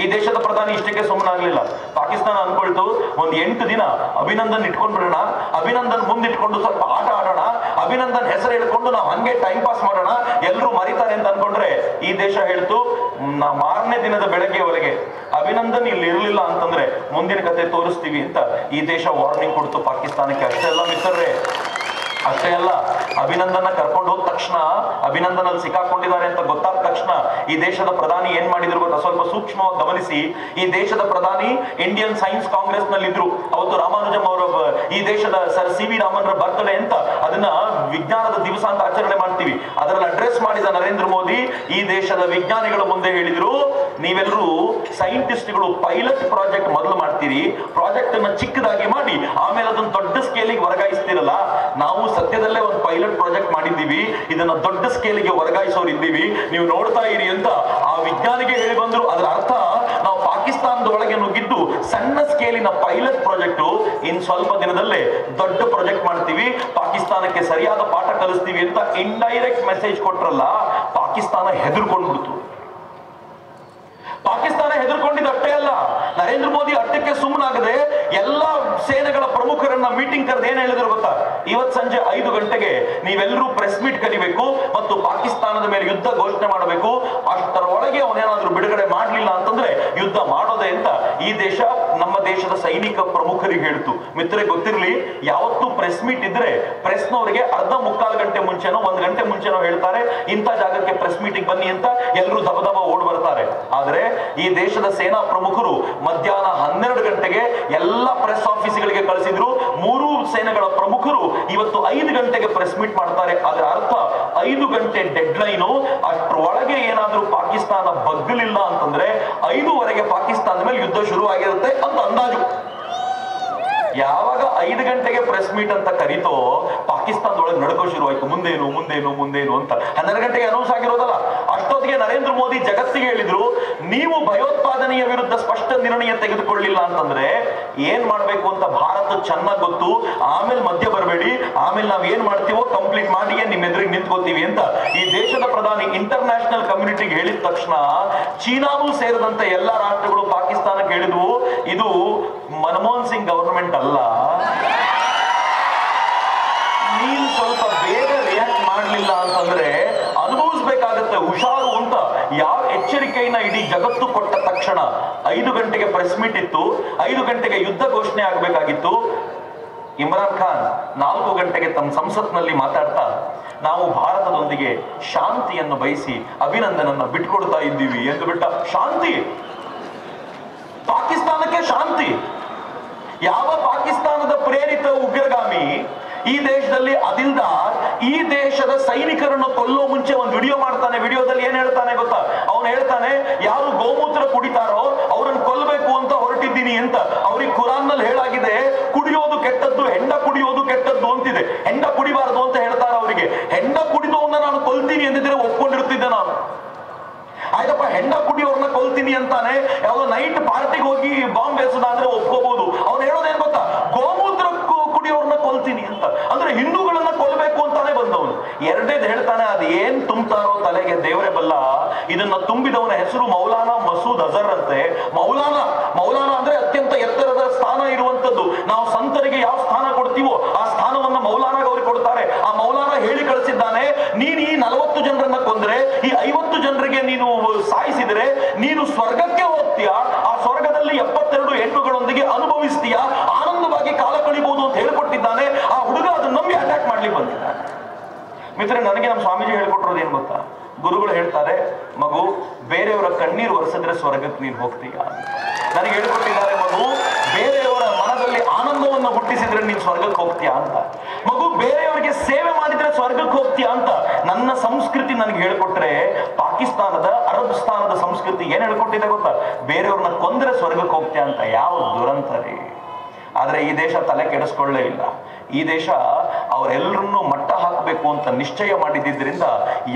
ಈ ದೇಶದ ಪ್ರಧಾನಿ ಇಷ್ಟಕ್ಕೆ ಸುಮ್ಮನಾಗ್ಲಿಲ್ಲ. ಪಾಕಿಸ್ತಾನ ಅನ್ಕೊಳ್ತು, ಒಂದ್ ಎಂಟು ದಿನ ಅಭಿನಂದನ್ ಇಟ್ಕೊಂಡ್ಬಿಡೋಣ ಅಭಿನಂದನ್ ಮುಂದಿಟ್ಕೊಂಡು ಸ್ವಲ್ಪ ಆಟ ಆಡೋಣ, ಅಭಿನಂದನ್ ಹೆಸರು ಹೇಳ್ಕೊಂಡು ನಾವು ಹಂಗೆ ಟೈಮ್ ಪಾಸ್ ಮಾಡೋಣ ಎಲ್ಲರೂ ಮರಿತಾರೆ ಅಂತ ಅನ್ಕೊಂಡ್ರೆ ಈ ದೇಶ ಹೇಳ್ತು ನಾ ಮಾರನೇ ದಿನದ ಬೆಳಗ್ಗೆವರೆಗೆ ಅಭಿನಂದನ್ ಇಲ್ಲಿ ಇರಲಿಲ್ಲ ಅಂತಂದ್ರೆ ಮುಂದಿನ ಕತೆ ತೋರಿಸ್ತೀವಿ ಅಂತ ಈ ದೇಶ ವಾರ್ನಿಂಗ್ ಕೊಡ್ತು ಪಾಕಿಸ್ತಾನಕ್ಕೆ. ಅಷ್ಟೆಲ್ಲ ಮಿತ್ರರೇ. ಅಷ್ಟೇ ಅಲ್ಲ ಅಭಿನಂದನ ಕರ್ಕೊಂಡು ಹೋದ ತಕ್ಷಣ ಅಭಿನಂದನಲ್ಲಿ ಸಿಕ್ಕಾಕೊಂಡಿದ್ದಾರೆ ಅಂತ ಗೊತ್ತಾದ ತಕ್ಷಣ ಈ ದೇಶದ ಪ್ರಧಾನಿ ಏನ್ ಮಾಡಿದ್ರು ಗೊತ್ತಾ? ಸ್ವಲ್ಪ ಸೂಕ್ಷ್ಮವಾಗಿ ಗಮನಿಸಿ. ಈ ದೇಶದ ಪ್ರಧಾನಿ ಇಂಡಿಯನ್ ಸೈನ್ಸ್ ಕಾಂಗ್ರೆಸ್ನಲ್ಲಿ ಇದ್ರು ಅವತ್ತು ರಾಮಾನುಜಂ ಅವರ, ಈ ದೇಶದ ಸರ್ ಸಿ ವಿ ರಾಮನ್ರ ಬರ್ತಡೆ ಅಂತ ಅದನ್ನ ವಿಜ್ಞಾನದ ದಿವಸ ಅಂತ ಆಚರಣೆ ಮಾಡ್ತೀವಿ. ಅದರಲ್ಲಿ ಅಡ್ರೆಸ್ ಮಾಡಿದ ನರೇಂದ್ರ ಮೋದಿ ಈ ದೇಶದ ವಿಜ್ಞಾನಿಗಳ ಮುಂದೆ ಹೇಳಿದ್ರು ನೀವೆಲ್ಲರೂ ಸೈಂಟಿಸ್ಟ್ಗಳು ಪೈಲಟ್ ಪ್ರಾಜೆಕ್ಟ್ ಮೊದಲು ಮಾಡ್ತೀರಿ, ಪ್ರಾಜೆಕ್ಟ್ ಅನ್ನ ಚಿಕ್ಕದಾಗಿ ಮಾಡಿ, ಆಮೇಲೆ ಅದನ್ನ ದೊಡ್ಡ ಸ್ಕೇಲಿಗೆ ವರ್ಗಾಯಿಸ್ತಿರಲ್ಲ? ನಾವು ಸದ್ಯದಲ್ಲೇ ಒಂದು ಪೈಲಟ್ ಪ್ರಾಜೆಕ್ಟ್ ಮಾಡಿದ್ದೀವಿ, ಇದನ್ನ ದೊಡ್ಡ ಸ್ಕೇಲಿಗೆ ವರ್ಗಾಯಿಸೋರು ಇದ್ದೀವಿ. ನೀವು ನೋಡ್ತಾ ಇರಿ ಅಂತ ಆ ವಿಜ್ಞಾನಿಗೆ ಹೇಳಿ ಬಂದ್ರು. ಅದರ ಅರ್ಥ, ನಾವು ಪಾಕಿಸ್ತಾನದ ಒಳಗೆ ನುಗ್ಗಿದ್ದು ಸಣ್ಣ ಸ್ಕೇಲಿನ ಪೈಲಟ್ ಪ್ರಾಜೆಕ್ಟ್. ಇನ್ ಸ್ವಲ್ಪ ದಿನದಲ್ಲೇ ದೊಡ್ಡ ಪ್ರಾಜೆಕ್ಟ್ ಮಾಡ್ತೀವಿ. ಪಾಕಿಸ್ತಾನಕ್ಕೆ ಸರಿಯಾದ ಪಾಠ ಕಲಿಸ್ತೀವಿ ಅಂತ ಇಂಡೈರೆಕ್ಟ್ ಮೆಸೇಜ್ ಕೊಟ್ರಲ್ಲ, ಪಾಕಿಸ್ತಾನ ಹೆದರ್ಕೊಂಡ್ಬಿಡ್ತು ಪಾಕಿಸ್ತಾನ ಹೆದರ್ಕೊಂಡಿದ್ದು ಅಷ್ಟೇ ಅಲ್ಲ. ನರೇಂದ್ರ ಮೋದಿ ಅಟ್ಟಕ್ಕೆ ಸುಮ್ಮನಾಗದೆ ಎಲ್ಲಾ ಸೇನೆಗಳ ಪ್ರಮುಖರನ್ನ ಮೀಟಿಂಗ್ ಕರೆದು ಏನ್ ಹೇಳಿದ್ರು ಗೊತ್ತಾ? ಇವತ್ ಸಂಜೆ ಐದು ಗಂಟೆಗೆ ನೀವೆಲ್ಲರೂ ಪ್ರೆಸ್ ಮೀಟ್ ಕರಿಬೇಕು ಮತ್ತು ಪಾಕಿಸ್ತಾನದ ಮೇಲೆ ಯುದ್ಧ ಘೋಷಣೆ ಮಾಡಬೇಕು. ಅಷ್ಟರ ಒಳಗೆ ಅವನೇನಾದ್ರೂ ಬಿಡುಗಡೆ ಮಾಡಲಿಲ್ಲ ಅಂತಂದ್ರೆ ಯುದ್ಧ ಮಾಡೋದೆ ಅಂತ ಈ ದೇಶ ನಮ್ಮ ದೇಶದ ಸೈನಿಕ ಪ್ರಮುಖರಿಗೆ ಹೇಳ್ತು. ಮಿತ್ರ ಗೊತ್ತಿರ್ಲಿ, ಯಾವತ್ತು ಪ್ರೆಸ್ ಮೀಟ್ ಇದ್ರೆ ಪ್ರೆಸ್ನವರಿಗೆ ಅರ್ಧ ಮುಕ್ಕಾಲು ಗಂಟೆ ಮುಂಚೆನೋ, ಒಂದ್ ಗಂಟೆ ಮುಂಚೆನೋ ಹೇಳ್ತಾರೆ, ಇಂಥ ಜಾಗಕ್ಕೆ ಪ್ರೆಸ್ ಮೀಟಿಂಗ್ ಬನ್ನಿ ಅಂತ ಎಲ್ಲರೂ ದಬ ದಬ ಓಡ್ ಬರ್ತಾರೆ. ಆದ್ರೆ ಈ ದೇಶದ ಸೇನಾ ಪ್ರಮುಖರು ಮಧ್ಯಾಹ್ನ ಹನ್ನೆರಡು ಗಂಟೆಗೆ ಎಲ್ಲ ಪ್ರೆಸ್ ಆಫೀಸ್ಗಳಿಗೆ ಕಳಿಸಿದ್ರು. ಮೂರು ಸೇನೆಗಳ ಪ್ರಮುಖರು ಇವತ್ತು ಐದು ಗಂಟೆಗೆ ಪ್ರೆಸ್ ಮೀಟ್ ಮಾಡ್ತಾರೆ. ಅದರ ಅರ್ಥ, ಐದು ಗಂಟೆ ಡೆಡ್ ಲೈನು ಅಷ್ಟರೊಳಗೆ ಏನಾದ್ರೂ ಪಾಕಿಸ್ತಾನ ಬಗ್ಗಲಿಲ್ಲ ಅಂತಂದ್ರೆ ಐದುವರೆಗೆ ಪಾಕಿಸ್ತಾನದ ಮೇಲೆ ಯುದ್ಧ ಶುರು ಅಂತ ಅಂದಾಜು. ಯಾವಾಗ ಐದು ಗಂಟೆಗೆ ಪ್ರೆಸ್ ಮೀಟ್ ಅಂತ ಕರೀತೋ, ಪಾಕಿಸ್ತಾನದೊಳಗೆ ನಡ್ಕೋ ಶುರುವಾಯ್ತು. ಮುಂದೇನು ಮುಂದೇನು ಮುಂದೇನು ಅಂತ. ಹನ್ನೆರಡು ಗಂಟೆಗೆ ಅನೌನ್ಸ್ ಆಗಿರೋದಲ್ಲ. ಅಷ್ಟೊತ್ತಿಗೆ ನರೇಂದ್ರ ಮೋದಿ ಜಗತ್ತಿಗೆ ಹೇಳಿದ್ರು, ನೀವು ಭಯೋತ್ಪಾದನೆಯ ವಿರುದ್ಧ ಸ್ಪಷ್ಟ ನಿರ್ಣಯ ತೆಗೆದುಕೊಳ್ಳಿಲ್ಲ ಅಂತಂದ್ರೆ ಏನ್ ಮಾಡ್ಬೇಕು ಅಂತ ಭಾರತ ಚೆನ್ನಾಗಿ ಗೊತ್ತು, ಆಮೇಲೆ ಮಧ್ಯ ಬರಬೇಡಿ, ಆಮೇಲೆ ನಾವ್ ಏನ್ ಮಾಡ್ತೀವೋ ಕಂಪ್ಲೀಟ್ ಮಾಡಿಯೇ ನಿಮ್ ಎದುರಿಗೆ ನಿಂತ್ಕೋತೀವಿ ಅಂತ ಈ ದೇಶದ ಪ್ರಧಾನಿ ಇಂಟರ್ ನ್ಯಾಷನಲ್ ಕಮ್ಯುನಿಟಿಗೆ ಹೇಳಿದ ತಕ್ಷಣ ಚೀನಾನೂ ಸೇರಿದಂತೆ ಎಲ್ಲಾ ರಾಷ್ಟ್ರಗಳು ಪಾಕಿಸ್ತಾನಕ್ಕೆ ಹೇಳಿದ್ವು, ಇದು ಮನಮೋಹನ್ ಸಿಂಗ್ ಗವರ್ಮೆಂಟ್ ಅಲ್ಲ. ನೀನು ಸ್ವಲ್ಪ ಬೇಗ ರಿಯಾಕ್ಟ್ ಮಾಡ್ಲಿಲ್ಲ ಅಂತಂದ್ರೆ ಹುಷಾರು ಅಂತ ಯಾವ ಎಚ್ಚರಿಕೆಯನ್ನ ಇಡೀ ಜಗತ್ತು ಕೊಟ್ಟ ತಕ್ಷಣ ಐದು ಗಂಟೆಗೆ ಪ್ರೆಸ್ ಮೀಟ್ ಇತ್ತು, ಐದು ಗಂಟೆಗೆ ಯುದ್ಧ ಘೋಷಣೆ ಆಗಬೇಕಾಗಿತ್ತು. ಇಮ್ರಾನ್ ಖಾನ್ ನಾಲ್ಕು ಗಂಟೆಗೆ ತಮ್ಮ ಸಂಸತ್ನಲ್ಲಿ ಮಾತಾಡ್ತಾ, ನಾವು ಭಾರತದೊಂದಿಗೆ ಶಾಂತಿಯನ್ನು ಬಯಸಿ ಅಭಿನಂದನನ್ನ ಬಿಟ್ಕೊಡ್ತಾ ಇದ್ದೀವಿ ಎಂದು ಬಿಟ್ಟ, ಶಾಂತಿ, ಪಾಕಿಸ್ತಾನಕ್ಕೆ ಶಾಂತಿ, ಯಾವ ಪಾಕಿಸ್ತಾನದ ಪ್ರೇರಿತ ಉಗ್ರಗಾಮಿ ಈ ದೇಶದಲ್ಲಿ ಅದಿಲ್ದಾರ್ ಈ ದೇಶದ ಸೈನಿಕರನ್ನು ಕೊಲ್ಲೋ ಮುಂಚೆ ಒಂದು ವಿಡಿಯೋ ಮಾಡ್ತಾನೆ. ವಿಡಿಯೋದಲ್ಲಿ ಏನ್ ಹೇಳ್ತಾನೆ ಗೊತ್ತಾ? ಅವನು ಹೇಳ್ತಾನೆ, ಯಾರು ಗೋಮೂತ್ರ ಕುಡಿತಾರೋ ಅವ್ರನ್ನ ಕೊಲ್ಲಬೇಕು ಅಂತ ಹೊರಟಿದ್ದೀನಿ ಅಂತ. ಅವ್ರಿಗೆ ಕುರಾನ್ನಲ್ಲಿ ಹೇಳಾಗಿದೆ, ಕುಡಿಯೋದು ಕೆಟ್ಟದ್ದು ಹೆಂಡ ಕುಡಿಯೋದು ಕೆಟ್ಟದ್ದು ಅಂತಿದೆ ಹೆಂಡ ಕುಡಿಬಾರದು ಅಂತ ಹೇಳ್ತಾರೆ ಅವರಿಗೆ ಹೆಂಡ ಕುಡಿದವನ್ನ ನಾನು ಕೊಲ್ತೀನಿ ಎಂದಿದ್ರೆ ಒಪ್ಕೊಂಡಿರ್ತಿದ್ದೆ ನಾನು ಆಯ್ತಪ್ಪ ಹೆಂಡ ಕುಡಿಯೋರ್ನ ಕೊಲ್ತೀನಿ ಅಂತಾನೆ ಯಾವ್ದೋ ನೈಟ್ ಪಾರ್ಟಿಗೆ ಹೋಗಿ ಬಾಂಬ್ ಬೇಸದ ಅಂದ್ರೆ ಒಪ್ಕೋಬಹುದು ಅವ್ನು ಹೇಳೋದೇನ್ ಗೊತ್ತಾ ಗೋಮೂತ್ರ ಅಂದ್ರೆ ಹಿಂದೂಗಳನ್ನ ಕೊಲ್ಲಬೇಕು ಅಂತಾನೆ ಬಂದವನು ಎರಡನೇದು ಹೇಳ್ತಾನೆ ಅದು ಏನ್ ತುಂಬ್ತಾರೋ ತಲೆಗೆ ದೇವರೇ ಬಲ್ಲ ಇದನ್ನ ತುಂಬಿದವನ ಹೆಸರು ಮೌಲಾನಾ ಮಸೂದ್ ಮೌಲಾನ ಮೌಲಾನ ಅಂದ್ರೆ ಅತ್ಯಂತ ಎತ್ತರದ ಸ್ಥಾನ ಇರುವಂತದ್ದು ನಾವು ಸಂತರಿಗೆ ಯಾವ ಸ್ಥಾನ ಕೊಡ್ತೀವೋ ಆ ಸ್ಥಾನವನ್ನು ಮೌಲಾನಾಗ ಅವ್ರಿಗೆ ಕೊಡ್ತಾರೆ. ಆ ಮೌಲಾನ ಹೇಳಿ ಕಳಿಸಿದ್ದಾನೆ, ನೀನು ಈ ನಲವತ್ತು ಜನರನ್ನ ಕೊಂದ್ರೆ, ಈ ಐವತ್ತು ಜನರಿಗೆ ನೀನು ಸಾಯಿಸಿದ್ರೆ, ನೀನು ಸ್ವರ್ಗಕ್ಕೆ ಹೋಗ್ತೀಯಾ? ಆ ಸ್ವರ್ಗದಲ್ಲಿ ಎಪ್ಪತ್ತೆರಡು ಹೆಣ್ಣುಗಳೊಂದಿಗೆ ಅನುಭವಿಸ್ತೀಯ? ಆನಂದವಾಗಿ ಕಾಲ ಕಳಿಬಹುದು ಅಂತ ಹೇಳ್ಕೊಟ್ಟಿದ್ದಾನೆ. ಆ ಹುಡುಗ ಅದನ್ನ ನಂಬಿ ಅಟ್ಯಾಕ್ ಮಾಡ್ಲಿಕ್ಕೆ ಬಂದಿದ್ದಾನೆ. ಮಿತ್ರ ನನಗೆ ನಮ್ಮ ಸ್ವಾಮೀಜಿ ಹೇಳ್ಕೊಟ್ರೋದು ಏನ್ ಗೊತ್ತಾ? ಗುರುಗಳು ಹೇಳ್ತಾರೆ, ಮಗು ಬೇರೆಯವರ ಕಣ್ಣೀರು ಒರೆಸಿದ್ರೆ ಸ್ವರ್ಗಕ್ಕೆ ನೀನು ಹೋಗ್ತೀಯ. ನನಗೆ ಹೇಳ್ಕೊಟ್ಟಿದ್ದಾರೆ, ಮಗು, ಬೇರೆಯವರ ಮನದಲ್ಲಿ ಆನಂದವನ್ನು ಹುಟ್ಟಿಸಿದ್ರೆ ನೀನು ಸ್ವರ್ಗಕ್ಕೆ ಹೋಗ್ತೀಯಾ ಅಂತ. ಮಗು, ಬೇರೆಯವರಿಗೆ ಸೇವೆ ಮಾಡಿದ್ರೆ ಸ್ವರ್ಗಕ್ಕೆ ಹೋಗ್ತೀಯಾ ಅಂತ. ನನ್ನ ಸಂಸ್ಕೃತಿ ನನಗೆ ಹೇಳ್ಕೊಟ್ರೆ ಪಾಕಿಸ್ತಾನದ ಅರಬ್ ಸ್ಥಾನದ ಸಂಸ್ಕೃತಿ ಏನ್ ಹೇಳ್ಕೊಟ್ಟಿದೆ ಗೊತ್ತಾ? ಬೇರೆಯವ್ರನ್ನ ಕೊಂದ್ರೆ ಸ್ವರ್ಗಕ್ಕೆ ಹೋಗ್ತೀಯಾ ಅಂತ. ಯಾವ ದುರಂತ ರೀ ಆದ್ರೆ ಈ ದೇಶ ತಲೆ ಕೆಡಿಸ್ಕೊಳ್ಳೇ ಇಲ್ಲ. ಈ ದೇಶ ಅವರೆಲ್ಲರನ್ನೂ ಮಟ್ಟ ಹಾಕಬೇಕು ಅಂತ ನಿಶ್ಚಯ ಮಾಡಿದ್ದರಿಂದ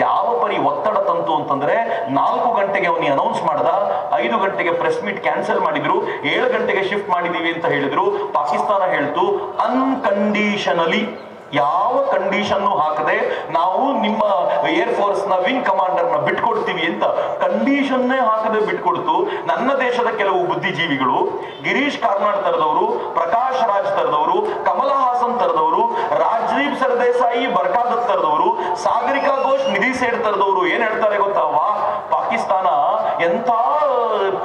ಯಾವ ಪರಿ ಒತ್ತಡ ತಂತು ಅಂತಂದ್ರೆ ನಾಲ್ಕು ಗಂಟೆಗೆ ಅವನಿ ಅನೌನ್ಸ್ ಮಾಡ್ದ, ಐದು ಗಂಟೆಗೆ ಪ್ರೆಸ್ ಮೀಟ್ ಕ್ಯಾನ್ಸಲ್ ಮಾಡಿದ್ರು, ಏಳು ಗಂಟೆಗೆ ಶಿಫ್ಟ್ ಮಾಡಿದೀವಿ ಅಂತ ಹೇಳಿದ್ರು, ಪಾಕಿಸ್ತಾನ ಹೇಳ್ತು ಅನ್ಕಂಡೀಷನಲಿ ಯಾವ ಕಂಡೀಷನ್ ಹಾಕದೆ ನಾವು ನಿಮ್ಮ ಏರ್ ಫೋರ್ಸ್ನ ವಿಂಗ್ ಕಮಾಂಡರ್ನ ಬಿಟ್ಕೊಡ್ತೀವಿ ಅಂತ ಕಂಡೀಷನ್ನೇ ಹಾಕದೆ ಬಿಟ್ಕೊಡ್ತು ನನ್ನ ದೇಶದ ಕೆಲವು ಬುದ್ಧಿಜೀವಿಗಳು, ಗಿರೀಶ್ ಕಾರ್ನಾಡ್ ತರದವರು, ಪ್ರಕಾಶ್ ರಾಜ್ ತರದವರು, ಕಮಲಾ ಹಾಸನ್ ತರದವರು ರಾಜೀವ್ ಸರ್ದೇಸಾಯಿ ಬರ್ಕಾದತ್ ತರದವರು, ಸಾಗರಿಕಾ ಘೋಷ್, ನಿಧಿ ಸೇಡ್ ತರದವರು ಏನ್ ಹೇಳ್ತಾರೆ ಗೊತ್ತಾ? ಪಾಕಿಸ್ತಾನ ಎಂಥ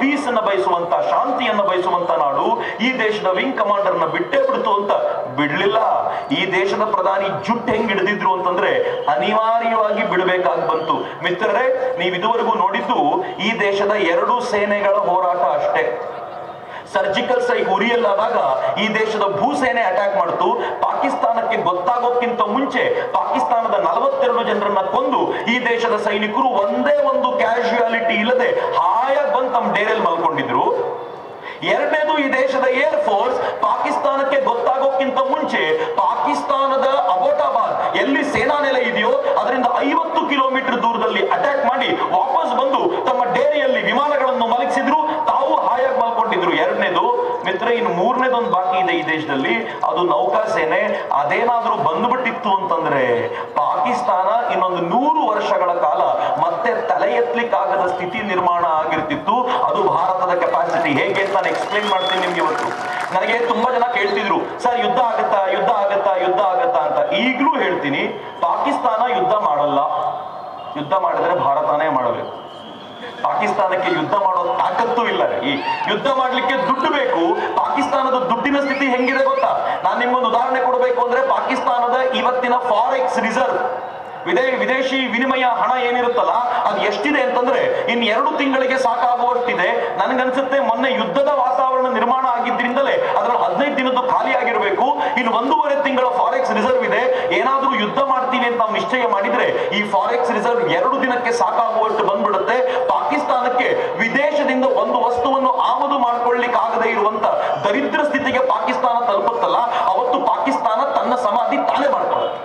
ಪೀಸ್ ಅನ್ನ ಬಯಸುವಂತ ಶಾಂತಿಯನ್ನ ಬಯಸುವಂತ ನಾಡು ಈ ದೇಶದ ವಿಂಗ್ ಕಮಾಂಡರ್ನ ಬಿಟ್ಟೇ ಬಿಡ್ತು ಅಂತ ಬಿಡ್ಲಿಲ್ಲ. ಈ ದೇಶದ ಪ್ರಧಾನಿ ಜುಟ್ ಹೆಂಗ್ ಹಿಡಿದಿದ್ರು ಅಂತಂದ್ರೆ ಅನಿವಾರ್ಯವಾಗಿ ಬಿಡಬೇಕಾಗಿ ಬಂತು. ಮಿತ್ರರೇ ನೀವು ಇದುವರೆಗೂ ನೋಡಿದ್ದು ಈ ದೇಶದ ಎರಡು ಸೇನೆಗಳ ಹೋರಾಟ ಅಷ್ಟೇ. ಸರ್ಜಿಕಲ್ ಸ್ಟ್ರೈಕ್ ಉರಿಯಲ್ಲಾದಾಗ ಈ ದೇಶದ ಭೂಸೇನೆ ಅಟ್ಯಾಕ್ ಮಾಡ್ತು. ಪಾಕಿಸ್ತಾನಕ್ಕೆ ಗೊತ್ತಾಗೋಕ್ಕಿಂತ ಮುಂಚೆ ಪಾಕಿಸ್ತಾನದ ನಲವತ್ತೆರಡು ಜನರನ್ನ ಕೊಂದು ಈ ದೇಶದ ಸೈನಿಕರು ಒಂದೇ ಒಂದು ಕ್ಯಾಶುಯಾಲಿಟಿ ಇಲ್ಲದೆ ಹಾಯಾಗಿ ಬಂದು ತಮ್ಮ ಡೇರೆಯಲ್ಲಿ ಮಲ್ಕೊಂಡಿದ್ರು. ಎರಡನೇದು ಈ ದೇಶದ ಏರ್ ಫೋರ್ಸ್ ಪಾಕಿಸ್ತಾನಕ್ಕೆ ಗೊತ್ತಾಗೋಕ್ಕಿಂತ ಮುಂಚೆ ಪಾಕಿಸ್ತಾನದ ಅಬೋಟಾಬಾದ್ ಎಲ್ಲಿ ಸೇನಾ ನೆಲೆ ಇದೆಯೋ ಅದರಿಂದ ಐವತ್ತು ಕಿಲೋಮೀಟರ್ ದೂರದಲ್ಲಿ ಅಟ್ಯಾಕ್ ಮಾಡಿ ವಾಪಸ್ ಬಂದು ತಮ್ಮ ಡೇರಿಯಲ್ಲಿ ವಿಮಾನಗಳನ್ನು ಮಲಗಿಸಿದ್ರು. ಎರಡನೇದು ಮಿತ್ರ ಇನ್ನು ಮೂರನೇದೊಂದು ಬಾಕಿ ಇದೆ ಈ ದೇಶದಲ್ಲಿ. ಅದು ನೌಕಾ ಸೇನೆ. ಅದೇನಾದ್ರೂ ಬಂದ್ಬಿಟ್ಟಿತ್ತು ಅಂತಂದ್ರೆ, ಪಾಕಿಸ್ತಾನ ಇನ್ನೊಂದು ನೂರು ವರ್ಷಗಳ ಕಾಲ ಮತ್ತೆ ತಲೆ ಎತ್ತಲಿಕ್ಕಾಗದ ಸ್ಥಿತಿ ನಿರ್ಮಾಣ ಆಗಿರ್ತಿತ್ತು. ಅದು ಭಾರತದ ಕೆಪಾಸಿಟಿ ಹೇಗೆ ಅಂತ ನಾನು ಎಕ್ಸ್ಪ್ಲೈನ್ ಮಾಡ್ತೀನಿ ನಿಮ್ಗೆ ಇವತ್ತು. ನನಗೆ ತುಂಬಾ ಜನ ಕೇಳ್ತಿದ್ರು, ಸರ್, ಯುದ್ಧ ಆಗತ್ತಾ? ಯುದ್ಧ ಆಗತ್ತಾ? ಯುದ್ಧ ಆಗತ್ತಾ? ಅಂತ. ಈಗಲೂ ಹೇಳ್ತೀನಿ, ಪಾಕಿಸ್ತಾನ ಯುದ್ಧ ಮಾಡಲ್ಲ. ಯುದ್ಧ ಮಾಡಿದ್ರೆ ಭಾರತನೇ ಮಾಡಬೇಕು. ಪಾಕಿಸ್ತಾನಕ್ಕೆ ಯುದ್ಧ ಮಾಡೋ ತಾಕತ್ತು ಇಲ್ಲ ಈ ಯುದ್ಧ ಮಾಡಲಿಕ್ಕೆ ದುಡ್ಡು ಬೇಕು. ಪಾಕಿಸ್ತಾನದ ದುಡ್ಡಿನ ಸ್ಥಿತಿ ಹೆಂಗಿದೆ ಗೊತ್ತಾ? ನಾನು ನಿಮ್ಗೊಂದು ಉದಾಹರಣೆ ಕೊಡಬೇಕು ಅಂದ್ರೆ ಪಾಕಿಸ್ತಾನದ ಇವತ್ತಿನ ಫಾರೆಕ್ಸ್ ರಿಸರ್ವ್ ವಿದೇ, ವಿದೇಶಿ ವಿನಿಮಯ ಹಣ ಏನಿರುತ್ತಲ್ಲ, ಅದು ಎಷ್ಟಿದೆ ಅಂತಂದ್ರೆ ಇನ್ ಎರಡು ತಿಂಗಳಿಗೆ ಸಾಕಾಗುವಷ್ಟಿದೆ. ನನಗನ್ಸುತ್ತೆ ಮೊನ್ನೆ ಯುದ್ಧದ ವಾತಾವರಣ ನಿರ್ಮಾಣ ಆಗಿದ್ರಿಂದಲೇ ಅದರ ಹದಿನೈದು ದಿನದ್ದು ಖಾಲಿ ಆಗಿರಬೇಕು. ಇನ್ನು ಒಂದೂವರೆ ತಿಂಗಳ ಏನಾದ್ರೂ ಯುದ್ಧ ಮಾಡ್ತೀವಿ ಅಂತ ನಾವು ನಿಶ್ಚಯ ಮಾಡಿದ್ರೆ ಈ ಫಾರೆಕ್ಸ್ ರಿಸರ್ವ್ ಎರಡು ದಿನಕ್ಕೆ ಸಾಕಾಗುವಷ್ಟು ಬಂದ್ಬಿಡುತ್ತೆ. ಪಾಕಿಸ್ತಾನಕ್ಕೆ ವಿದೇಶದಿಂದ ಒಂದು ವಸ್ತುವನ್ನು ಆಮದು ಮಾಡ್ಕೊಳ್ಳಿಕ್ಕೆ ಆಗದೆ ಇರುವಂತ ದರಿದ್ರ ಸ್ಥಿತಿಗೆ ಪಾಕಿಸ್ತಾನ ತಲುಪುತ್ತಲ್ಲ ಅವತ್ತು ಪಾಕಿಸ್ತಾನ ತನ್ನ ಸಮಾಧಿ ತಾನೇ ಮಾಡ್ಕೊಳ್ಳುತ್ತೆ.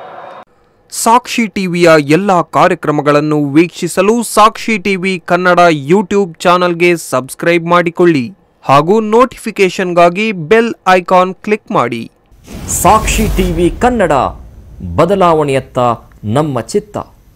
ಸಾಕ್ಷಿ ಟಿವಿಯ ಎಲ್ಲ ಕಾರ್ಯಕ್ರಮಗಳನ್ನು ವೀಕ್ಷಿಸಲು ಸಾಕ್ಷಿ ಟಿವಿ ಕನ್ನಡ ಯೂಟ್ಯೂಬ್ ಚಾನಲ್ಗೆ ಸಬ್ಸ್ಕ್ರೈಬ್ ಮಾಡಿಕೊಳ್ಳಿ ಹಾಗೂ ನೋಟಿಫಿಕೇಷನ್ಗಾಗಿ ಬೆಲ್ ಐಕಾನ್ ಕ್ಲಿಕ್ ಮಾಡಿ. ಸಾಕ್ಷಿ ಟಿವಿ ಕನ್ನಡ ಬದಲಾವಣೆಯತ್ತ ನಮ್ಮ ಚಿತ್ತ.